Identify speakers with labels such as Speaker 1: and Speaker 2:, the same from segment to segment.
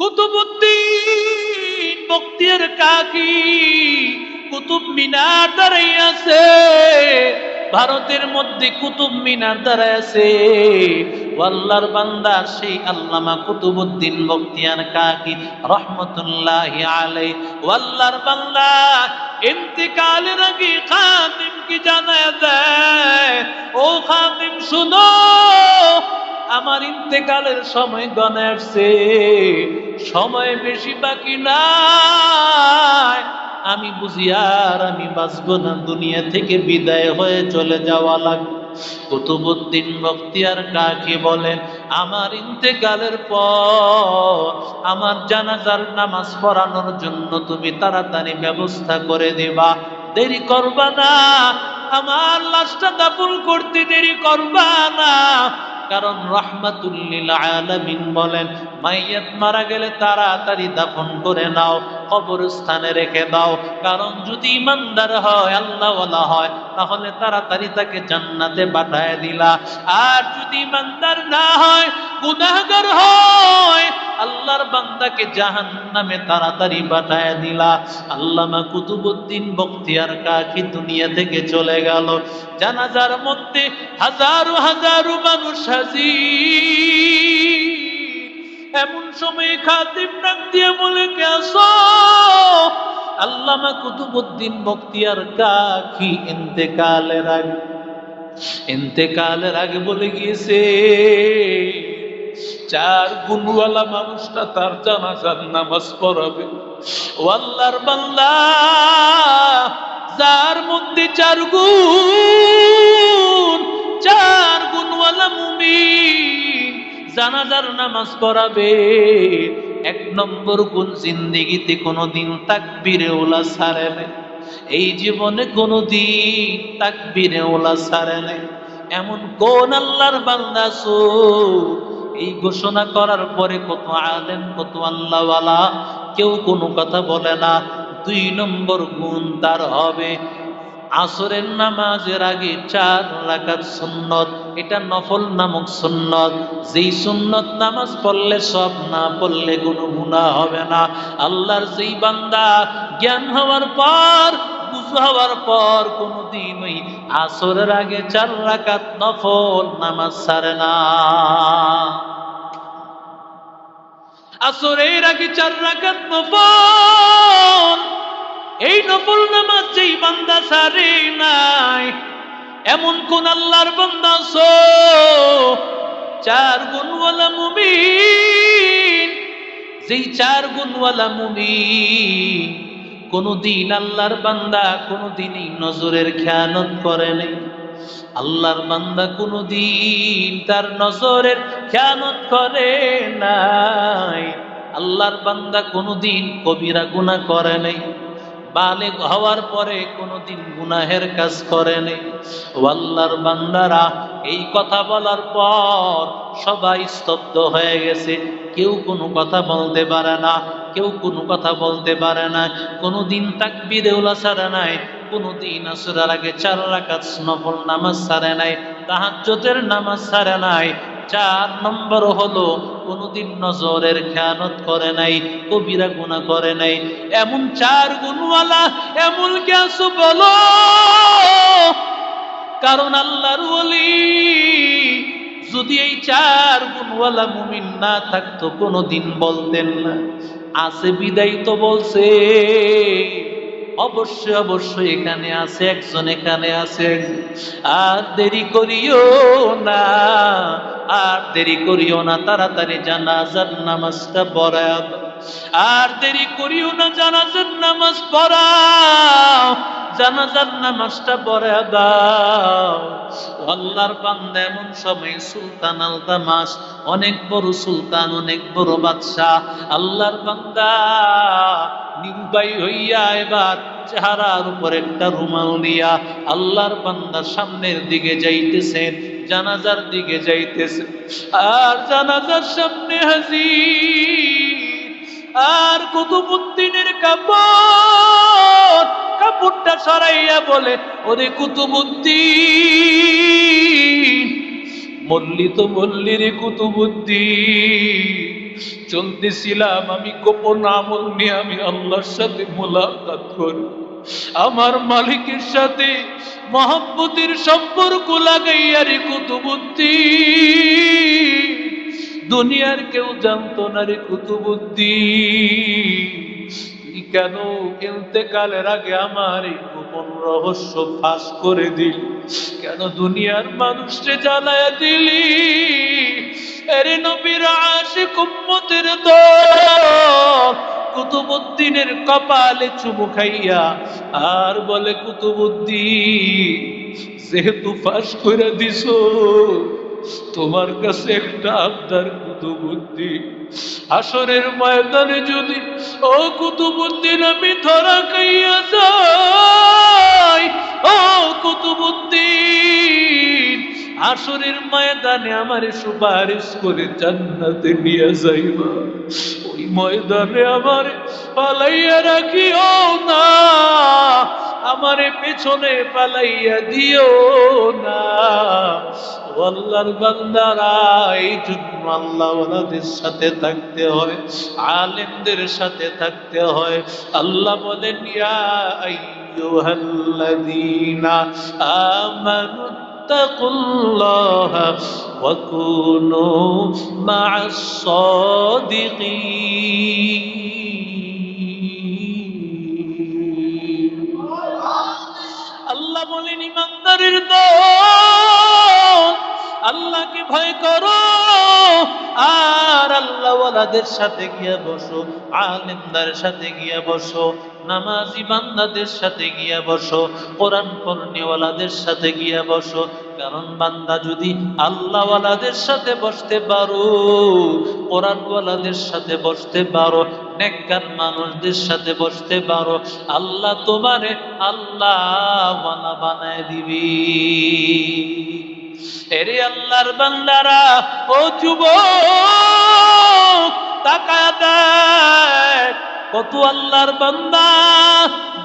Speaker 1: কুতুবুদ্দিন বক্তিয়ার কাকি, কুতুব মিনার দাঁড়াই আছে। ভারতের মধ্যে কুতুব মিনার দাঁড়াই আছে। আল্লাহর বান্দা সেই আল্লামা কুতুবুদ্দিন বক্তিয়ার কাকি, রহমতুল্লাহ আলাই আল্লাহর বান্দা ইন্তেকালের আগে কি জানায় দেয়, ও খাতিম শুনো, আমার ইন্তেকালের সময় গনে আসছে। সময় বেশি বাকি নাই। আমি বুঝি আর আমি বাঁচবো না, দুনিয়া থেকে বিদায় হয়ে চলে যাওয়া লাগবে। কুতুবুদ্দিন বখতিয়ার কাকে বলেন? আমার ইন্তেকালের পর আমার জানাজার নামাজ পড়ানোর জন্য তুমি তাড়াতাড়ি ব্যবস্থা করে দেবা। দেরি করবা না। আমার লাশটা দাফন করতে দেরি করবা না। কারণ রহমাতুল্লিল আলামিন বলেন, মাইয়াত মারা গেলে তাড়াতাড়ি দাফন করে নাও, কবরস্থানে রেখে দাও। কারণ যদি ইমানদার হয়, আল্লাহওয়ালা হয়, তাহলে তাড়াতাড়ি তাকে জান্নাতে পাঠায় দিলা। আর যদি ইমানদার না হয়, গুনাহগার হয় আল্লাহর বান্দাকে জাহান্নামে তাড়াতাড়ি পাঠায় দিলা। আল্লামা কুতুবুদ্দিন বখতিয়ার কাকি দুনিয়া থেকে চলে গেল। জানাজার মধ্যে হাজারো হাজারো মানুষ হাজির। এমন সময় খাতিম ডাক দিয়ে বলে গেছ আল্লামা কুতুবুদ্দিন বখতিয়ার কাকি ইন্তেকালের আগে ইন্তেকালের আগে বলে গিয়েছে। চার গুণওয়ালা মানুষটা তার জানাজার নামাজ পড়াবে। ও আল্লাহর বান্দা, যার মধ্যে চার গুণ, চার গুণওয়ালা মুমিন জানাজার নামাজ পড়াবে। এক নম্বর গুণ জিন্দিগিতে কোনোদিন তাকবীরে ওলা সারে নেই এই জীবনে কোনোদিন তাকবীরে ওলা সারে নেই এমন কোন আল্লাহর বান্দা সো এই ঘোষণা করার পরে কত আলেম, কত আল্লাহওয়ালা, কেউ কোনো কথা বলে না। দুই নম্বর গুণ তার হবে আসরের নামাজের আগে চার রাকাত সুন্নত। এটা নফল নামক সুন্নত। যেই সুন্নত নামাজ পড়লে সব না পড়লে কোনো গুণা হবে না। আল্লাহর যেই বান্দা জ্ঞান হওয়ার পর হওয়ার পর কোনোদিন ওই আসরের আগে চার রাকাত নফল নামাজ সারে না। আসরের আগে চার রাকাত নফল, এই নফল নামাজ যেই বান্দা সারে নাই, এমন কোন আল্লাহর বান্দা সো চার গুণওয়ালা মুমিন, যেই চার গুণওয়ালা মুমিন কোনদিন আল্লাহর বান্দা কোনদিনই নজরের খেয়ানত করে আল্লাহর বান্দা কোনদিন তার নজরের খেয়ানত করে নাই। আল্লাহর বান্দা কোনদিন কবিরা গুনাহ করে নাই। বালেগ হওয়ার পরে কোনোদিন গুনাহের কাজ করে নেই। ও আল্লাহর বান্দারা, এই কথা বলার পর সবাই স্তব্ধ হয়ে গেছে। কেউ কোনো কথা বলতে পারে না। কেউ কোনো কথা বলতে পারে না, কোনোদিন তাকবিরে ওলা ছাড়ে নাই, কোনোদিন আসরার আগে চার রাকাত নফল নামাজ ছাড়ে নাই তাহাজ্জতের নামাজ ছাড়ে নাই, চার নম্বর হলো কোনোদিন নজরের খেয়ানত করে নাই, কবিরা গুণা করে নাই, এমন চার গুণওয়ালা, এমন গ্যাস বলো, কারণ আল্লাহর ওলি, যদি এই চার গুণওয়ালা মুমিন না থাকতো, কোনোদিন বলতেন না। আছে বিদায় তো বলছে। অবশ্যই অবশ্যই এখানে আছে, একজন এখানে আছে। আর দেরি করিও না, আর দেরি করিও না, তাড়াতাড়ি জানাজার নামাজটা পড়া আর দেরি করিও না, জানাজার নামাজ পড়াও। জানাজার নামাজটা পড়ায় দাও। আল্লাহর বান্দা এমন সময় সুলতান আলতামাস অনেক বড় সুলতান, অনেক বড় বাদশাহ। আল্লাহর বান্দা নিরুপায় হইয়া এবার চেহারার উপর একটা রুমাল দিয়া আল্লাহর বান্দা সামনের দিকে যাইতেছেন, জানাজার দিকে যাইতেছে আর জানাজার সামনে হাজির, আর কুতুবুদ্দিনের কাপড় কাপড়টা সরাইয়া বলে, ওরে কুতুবুদ্দিন মল্লি তো মল্লি রে কুতুবুদ্দিন, চলতেছিলাম আমি গোপন আমল নিয়ে, আমি আল্লাহর সাথে মোলাকাত করি। আমার মালিকের সাথে মহাব্বতের সম্পর্ক লাগাইয়া রে কুতুবুদ্দি দুনিয়ার কেউ জানতো না রে কুতুবুদ্দি কেন ইন্তেকালের আগে আমার এই গোপন রহস্য ফাঁস করে দিল? কেন দুনিয়ার মানুষকে জ্বালায়া দিলি? এরে নবীর আশিক উম্মতের কুতুবুদ্দিনের কপালে চুমু খাইয়া আর বলে, কুতুবুদ্দিন, যেহেতু ফাঁস করে দিছো তোমার কাছে একটা আবদার কুতুবুদ্দি আসরের ময়দানে যদি, ও কুতুবুদ্দিন, আমি ধরা খাইয়া যাই। ও কুতুবুদ্দিন আসরের ময়দানে আমার সুপারিশ করে জান্নাতে নিয়ে যাইবা। ওই ময়দানে আমার পালাইয়া রাখিও না। আমারে পেছনে পালাইয়া দিও না ও আল্লাহর বান্দারা এই জন্য আল্লাহ ওনাদের সাথে থাকতে হয় আলেমদের সাথে থাকতে হয় আল্লাহ বলেন ইয়া আইয়ুহাল্লাযীনা আমানু اتقوا الله وكونوا مع الصادقين আল্লাহওয়ালাদের সাথে গিয়া বসো, আলেমদার সাথে গিয়া বসো, নামাজি বান্দাদের সাথে গিয়া বসো, কোরআন পড়নেওয়ালাদের সাথে গিয়া বসো। কারণ বান্দা যদি আল্লাহওয়ালাদের সাথে বসতে পারো, কোরআনওয়ালাদের সাথে বসতে পারো, নেককার মানুষদের সাথে বসতে পারো, আল্লাহ তোমারে আল্লাহ বানায় দিবি। এরে আল্লাহর বান্দারা, ও কত আল্লাহর বান্দা।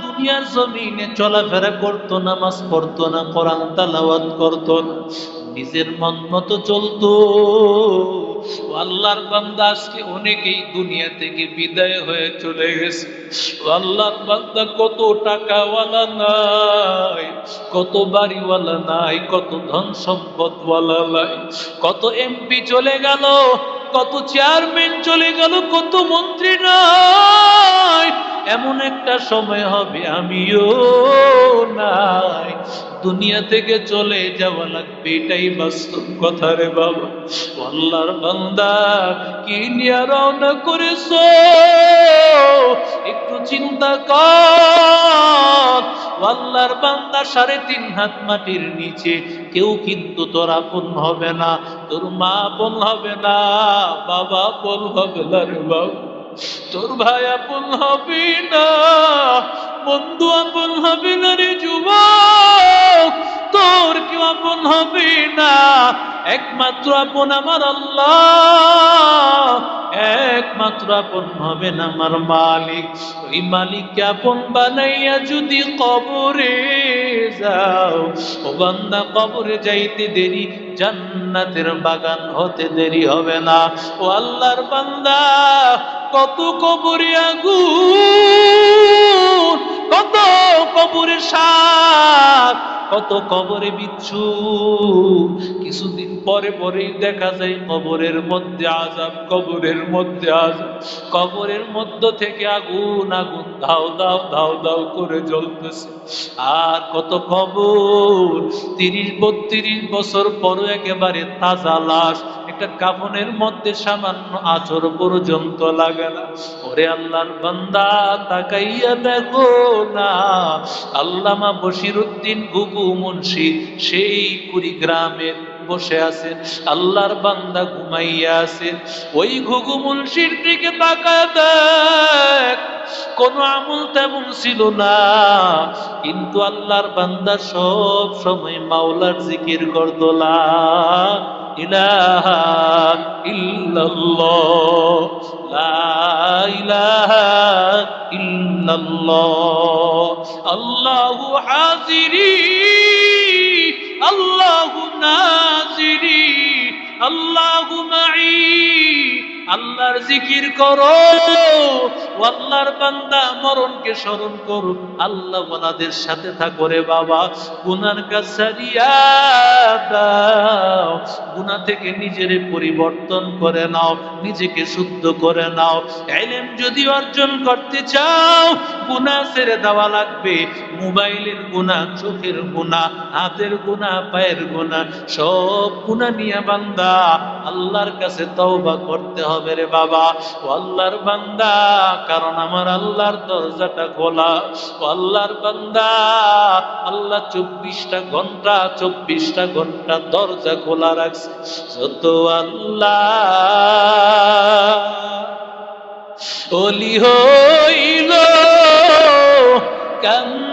Speaker 1: দুনিয়ার জমিনে চলাফেরা করতো, নামাজ পড়তো না করান তালাওয়াত করতো নিজের মন মতো চলতো। ও আল্লাহর বান্দা আজকে অনেকেই দুনিয়া থেকে বিদায় হয়ে চলে গেছে। ও আল্লাহর বান্দা কত টাকাওয়ালা নাই, কত বাড়িওয়ালা নাই, কত ধন সম্পদওয়ালা নাই, কত এমপি চলে গেল, কত চেয়ারম্যান চলে গেল, কত মন্ত্রী নাই। এমন একটা সময় হবে আমিও নাই। দুনিয়া থেকে চলে যাওয়া লাগবে, এটাই বাস্তব কথা রে বাবা। আল্লাহর বান্দা, কি নিয়ে রওনা করেছ? একটু চিন্তা কর। আল্লাহর বান্দা সাড়ে তিন হাত মাটির নিচে, কেউ কিন্তু তোর আপন হবে না, তোর মা আপন হবে না, বাবা আপন হবে না রে বাবা। তোর ভাই আপন হবে না বন্ধু আপন হবে না রে যুবক, তোর কেউ আপন হবে না। একমাত্র আপন আমার আল্লাহ, একমাত্র আপন হবে না আমার মালিক। ওই মালিককে আপন বানাইয়া যদি কবরে যাও, ও বান্দা কবরে যাইতে দেরি, জান্নাতের বাগান হতে দেরি হবে না। ও আল্লাহর বান্দা, কত কবরে আগুন কত কবরে সাপ কত কবরে বিচ্ছু। কিছুদিন পরে পরেই দেখা যায় কবরের মধ্যে আজাব, কবরের মধ্যে আজাব। কবরের মধ্য থেকে আগুন আগুন ধাও দাও ধাও দাও করে জ্বলতেছে। আর কত কবর, তিরিশ বত্রিশ বছর পরও একেবারে তাজা লাশ একটা কাফনের মধ্যে সামান্য আচর পর্যন্ত লাগে না। ওরে আল্লাহর বান্দা, তাকাইয়া দেখো না। আল্লামা বশিরুদ্দিন গুগু মুন্সি সেই কুড়িগ্রামের বসে আছেন। আল্লাহর বান্দা ঘুমাইয়া আছেন। ওই ঘুঘু মুন্সির দিকে তাকায় দেখ, কোন আমল তেমন ছিল না। কিন্তু আল্লাহর বান্দা সব সময় মাওলার জিকির করদোলা ইলাহা ইল্লাল্লাহ লা ইলাহা ইল্লাল্লাহ আল্লাহু হাজিরি আল্লাহু নাজিরি আল্লাহু মাই আল্লাহর জিকির করো ও আল্লাহর বান্দা মরণকে স্মরণ করো আল্লাহ ওনাদের সাথে থাকো রে বাবা। গুনার কাছারিয়া দাও। গুনাহ থেকে নিজের পরিবর্তন করে নাও, নিজেকে শুদ্ধ করে নাও। এলেম যদি অর্জন করতে চাও গুনাহ ছেড়ে দেওয়া লাগবে। মোবাইলের গুনাহ চোখের গুনাহ হাতের গুনাহ পায়ের গুনাহ সব গুনাহ নিয়ে বান্দা, আল্লাহর কাছে তওবা করতে হবে রে বাবা। ও আল্লাহর বান্দা কারণ আমার আল্লাহর দরজাটা খোলা। ও আল্লাহর বান্দা, আল্লাহ চব্বিশটা ঘণ্টা চব্বিশটা ঘণ্টা দরজা খোলা রাখছে। যত আল্লাহ অলি হইল কান্দিয়া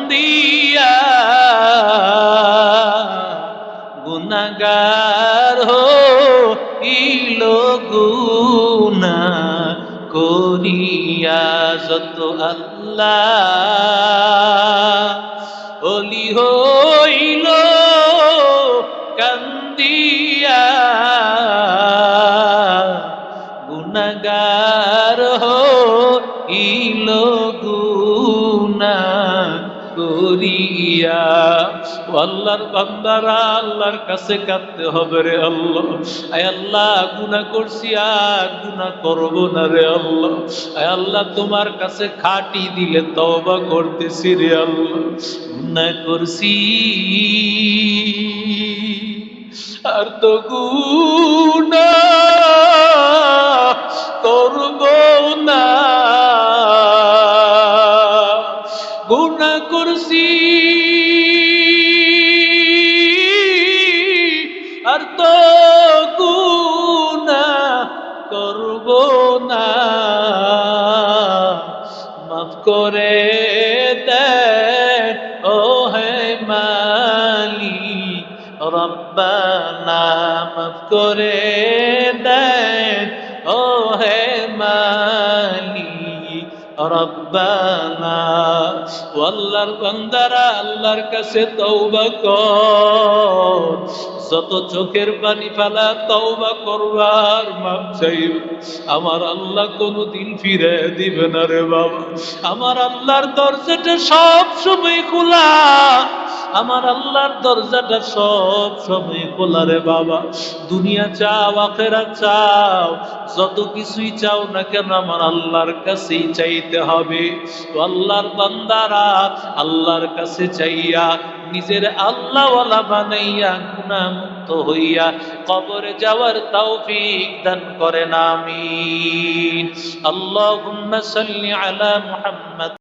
Speaker 1: যত আল্লাহ। অলি হইল আল্লাহর বান্দারা আল্লাহর কাছে কাঁদতে হবে রে আল্লাহ। আয় আল্লাহ, গুনাহ করছি আর গুনাহ করব না রে আল্লাহ। আয় আল্লাহ, তোমার কাছে খাটি দিলে তওবা করতেছি রে আল্লাহ। গুনাহ করছি আর তো গুনা করে দে। ও হে মালি, রব্বানা মাফ করে দেন ও হে মালি, রব্বানা, ও আল্লাহর বান্দারা আল্লাহর কাছে তওবা কর। যত চোখের পানি ফেলা, তওবা করবার মাপ চাইব। আমার আল্লাহ কোনোদিন ফিরে দিবে না রে বাবা। আমার আল্লাহর দরজাটা সব সময় খোলা। আমার আল্লাহর দরজাটা সব সময় খোলা রে বাবা। দুনিয়া চাও আখেরা চাও, যত কিছুই চাও না কেন আমার আল্লাহর কাছেই চাইতে হবে। তো আল্লাহর বান্দারা, আল্লাহর কাছে চাইয়া নিজের আল্লাহওয়ালা বানাইয়া গুণামুক্ত হইয়া কবরে যাওয়ার তৌফিক দান করেন, আমিন। আল্লাহুম্মা সাল্লি আলা মুহাম্মদ।